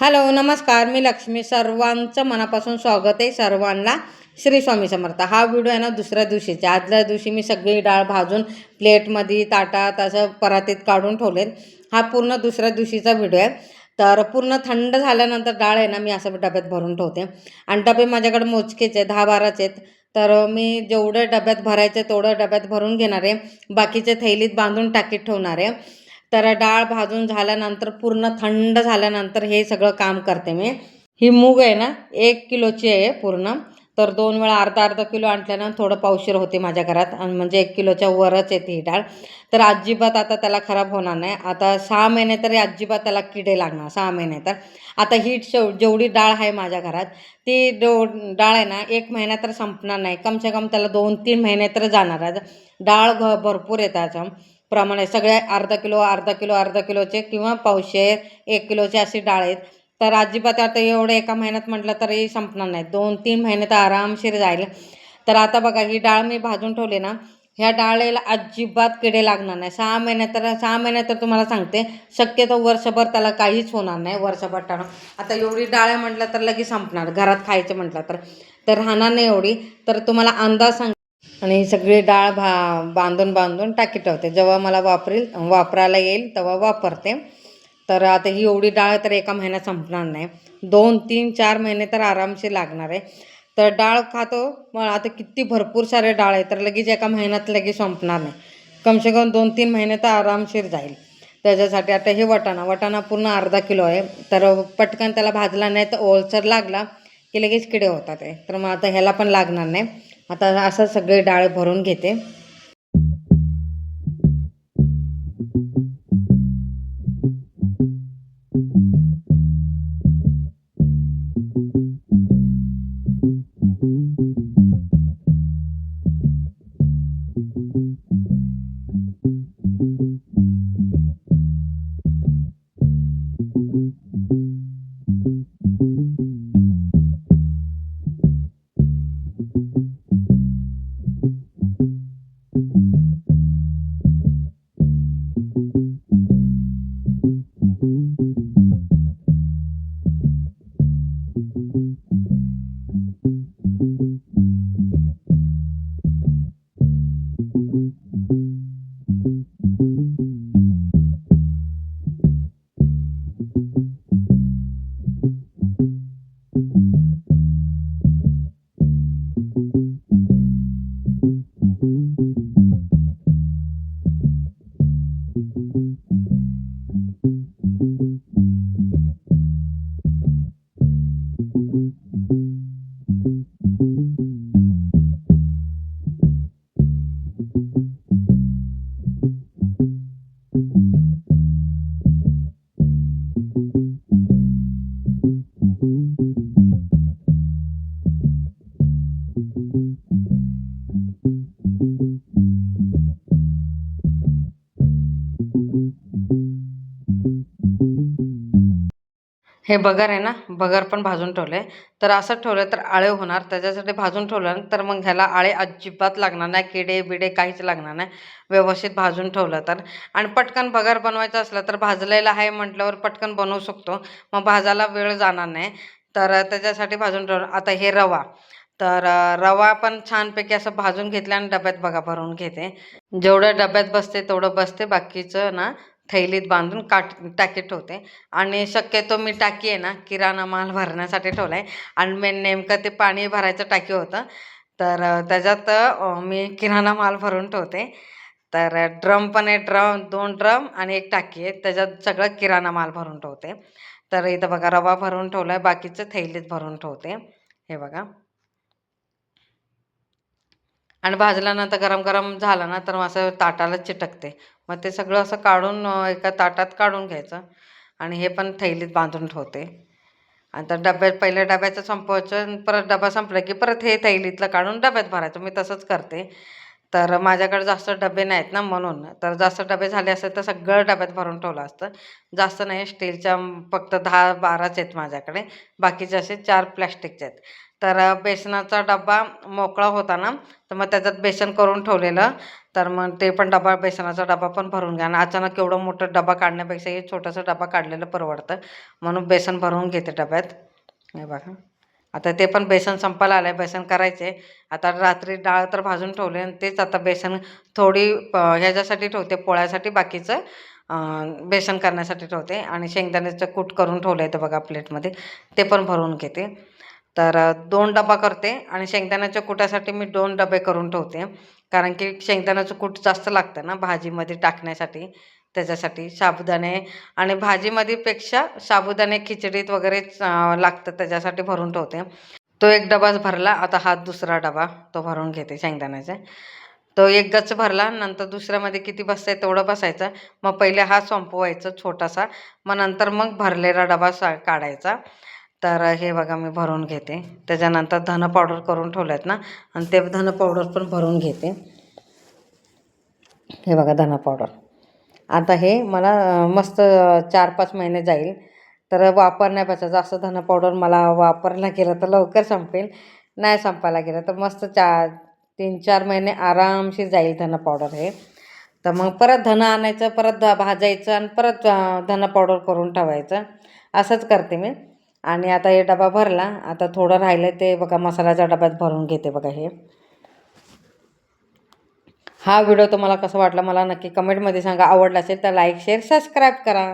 Hello नमस्कार. मी लक्ष्मी. सर्वांचं मनापासून स्वागत आहे. सर्वांना श्री स्वामी समर्थ. हा व्हिडिओ आहे ना दुसऱ्या दिवशीचा. आदल्या दिवशी मी सगळी डाळ भाजून प्लेटमध्ये ताटात असं परातीत काढून ठेवलेत. हा पूर्ण दुसऱ्या दिवशीचा व्हिडिओ आहे. तर पूर्ण थंड झाल्यानंतर डाळ आहे ना मी असं डब्यात भरून ठेवते. आणि डबे माझ्याकडे मोजकेच आहे दहा बाराच आहेत. तर मी जेवढं डब्यात भरायचं तेवढं डब्यात भरून घेणार आहे. बाकीचे थैलीत बांधून टाकीत ठेवणार आहे. तर डाळ भाजून झाल्यानंतर पूर्ण थंड झाल्यानंतर हे सगळं काम करते मी. ही मूग आहे ना एक किलोची आहे पूर्ण. तर दोन वेळा अर्धा अर्धा किलो आणल्यानं थोडं पावशीर होते माझ्या घरात आणि म्हणजे एक किलोच्या वरच येते ही डाळ. तर अजिबात आता त्याला खराब होणार नाही. आता सहा महिने तरी अजिबात त्याला किडे लागणार सहा महिने तर. आता ही शेव जेवढी डाळ आहे माझ्या घरात ती डो डाळ आहे ना एक महिना तर संपणार नाही. कमसे कम त्याला दोन तीन महिने तर जाणार आहे. डाळ भ भरपूर येतात. प्रमाणे सगळ्या अर्धा किलो अर्धा किलो अर्धा किलोचे किंवा पावशेर एक किलोचे अशी डाळ आहेत. तर अजिबात आता एवढं एका महिन्यात म्हटलं तरी संपणार नाही. दोन तीन महिने तर आरामशीर जाईल. तर आता बघा ही डाळ मी भाजून ठेवली ना ह्या डाळेला अजिबात किडे लागणार नाही. सहा महिने तर सहा महिने तर तुम्हाला सांगते शक्यतो वर्षभर त्याला काहीच होणार नाही वर्षभर टाणं आता एवढी डाळ आहे म्हटलं तर लगेच संपणार घरात खायचं म्हटलं तर. तर राहणार नाही एवढी. तर तुम्हाला अंदाज सांग आणि ही सगळी डाळ भा बांधून बांधून टाकी ठेवते. जेव्हा मला वापरेल वापरायला येईल तेव्हा वापरते. तर आता ही एवढी डाळ तर एका महिन्यात संपणार नाही. दोन तीन चार महिने तर आरामशीर लागणार आहे. तर डाळ खातो. मग आता किती भरपूर सारे डाळ आहे तर लगेच एका महिन्यात लगेच संपणार नाही. कमसे कम दोन तीन महिने तर आरामशीर जाईल. त्याच्यासाठी आता हे वटाणा वटाणा पूर्ण अर्धा किलो आहे. तर पटकन त्याला भाजला नाही तर ओलसर लागला की लगेच किडे होतात आहे. तर मग आता ह्याला पण लागणार नाही. आता असं सगळे डाळ भरून घेते. thank mm -hmm. you हे बगर आहे ना? बगर पण भाजून ठेवलं आहे तर असं ठेवलं तर आळे होणार. त्याच्यासाठी भाजून ठेवलं तर मग ह्याला आळे अजिबात लागणार नाही. किडे बिडे काहीच लागणार नाही. व्यवस्थित भाजून ठेवलं तर. आणि पटकन बगर बनवायचं असलं तर भाजलेला आहे म्हटल्यावर पटकन बनवू शकतो. मग भाजायला वेळ जाणार नाही. तर त्याच्यासाठी भाजून ठेवलं. आता हे रवा. तर रवा पण छानपैकी असं भाजून घेतल्या आणि डब्यात बघा भरून घेते. जेवढं डब्यात बसते तेवढं बसते. बाकीचं ना थैलीत बांधून काट टाकीत ठेवते. आणि शक्यतो मी टाकी आहे ना किराणा माल भरण्यासाठी ठेवला आहे आणि मी नेमकं ते पाणी भरायचं टाकी होतं. तर त्याच्यात मी किराणा माल भरून ठेवते. तर ड्रम पण आहे ड्रम दोन ड्रम आणि एक टाकी आहे. त्याच्यात सगळं किराणा माल भरून ठेवते. तर इथं बघा रवा भरून ठेवला आहे बाकीचं थैलीत भरून ठेवते. हे बघा. आणि भाजल्यानंतर गरम गरम झालं ना तर मग असं ताटाला चिटकते. मग ते सगळं असं काढून एका ताटात काढून घ्यायचं. आणि हे पण थैलीत बांधून ठेवते. आणि तर डब्यात पहिल्या डब्याचं संपवायचं परत डबा संपला की परत हे थैलीतलं काढून डब्यात भरायचं. मी तसंच करते. तर माझ्याकडे जास्त डबे नाहीत ना म्हणून. तर जास्त डबे झाले असते तर सगळं डब्यात भरून ठेवलं असतं. जास्त नाही स्टीलच्या फक्त दहा बाराच आहेत माझ्याकडे. बाकीचे असे चार प्लॅस्टिकचे आहेत. तर बेसनाचा डबा मोकळा होता ना तर मग त्याच्यात बेसन करून ठेवलेलं. तर मग ते पण डबा बेसनाचा डबा पण भरून घ्या. आणि अचानक एवढं मोठं डबा काढण्यापेक्षा हे छोटासा डबा काढलेलं परवडतं. म्हणून बेसन भरून घेते डब्यात. हे बघा. आता ते पण बेसन संपायला आलं आहे बेसन करायचे. आता रात्री डाळ तर भाजून ठेवले आणि तेच आता बेसन थोडी प ह्याच्यासाठी ठेवते. पोळ्यासाठी बाकीचं बेसन करण्यासाठी ठेवते. आणि शेंगदाण्याचं कूट करून ठेवलं आहे बघा प्लेटमध्ये. ते पण भरून घेते. तर दोन डबा करते आणि शेंगदाण्याच्या कुटासाठी मी दोन डबे करून ठेवते. कारण की शेंगदाण्याचं कूट जास्त लागतं ना भाजीमध्ये टाकण्यासाठी. त्याच्यासाठी साबुदाणे आणि भाजीमध्ये पेक्षा साबुदाणे खिचडीत वगैरे लागतं त्याच्यासाठी भरून ठेवते. तो एक डबाच भरला आता हा दुसरा डबा तो भरून घेते शेंगदाण्याचा. तो एक गच्च भरला नंतर दुसऱ्यामध्ये किती बसतंय तेवढं बसायचं. मग पहिले हा संपवायचा छोटासा मग नंतर मग भरलेला डबा सा काढायचा. तर हे बघा मी भरून घेते. त्याच्यानंतर धन पावडर करून ठेवलं आहेत ना आणि ते धन पावडर पण भरून घेते. हे बघा धना पावडर आता हे मला मस्त चार पाच महिने जाईल. तर वापरण्यापेक्षा जास्त धना पावडर मला वापरला गेलं तर लवकर संपेल. नाही संपायला गेलं तर मस्त चार तीन चार महिने आरामशीर जाईल धना पावडर हे. तर मग परत धनं आणायचं परत भाजायचं आणि परत धन धना पावडर करून ठेवायचं. असंच करते मी. आणि आता हे डबा भरला. आता थोडं राहिलं ते बघा मसाल्याच्या डब्यात भरून घेते बघा हे. हा व्हिडिओ तुम्हाला कसा वाटला मला नक्की कमेंटमध्ये सांगा. आवडला असेल तर लाईक शेअर सबस्क्राईब करा.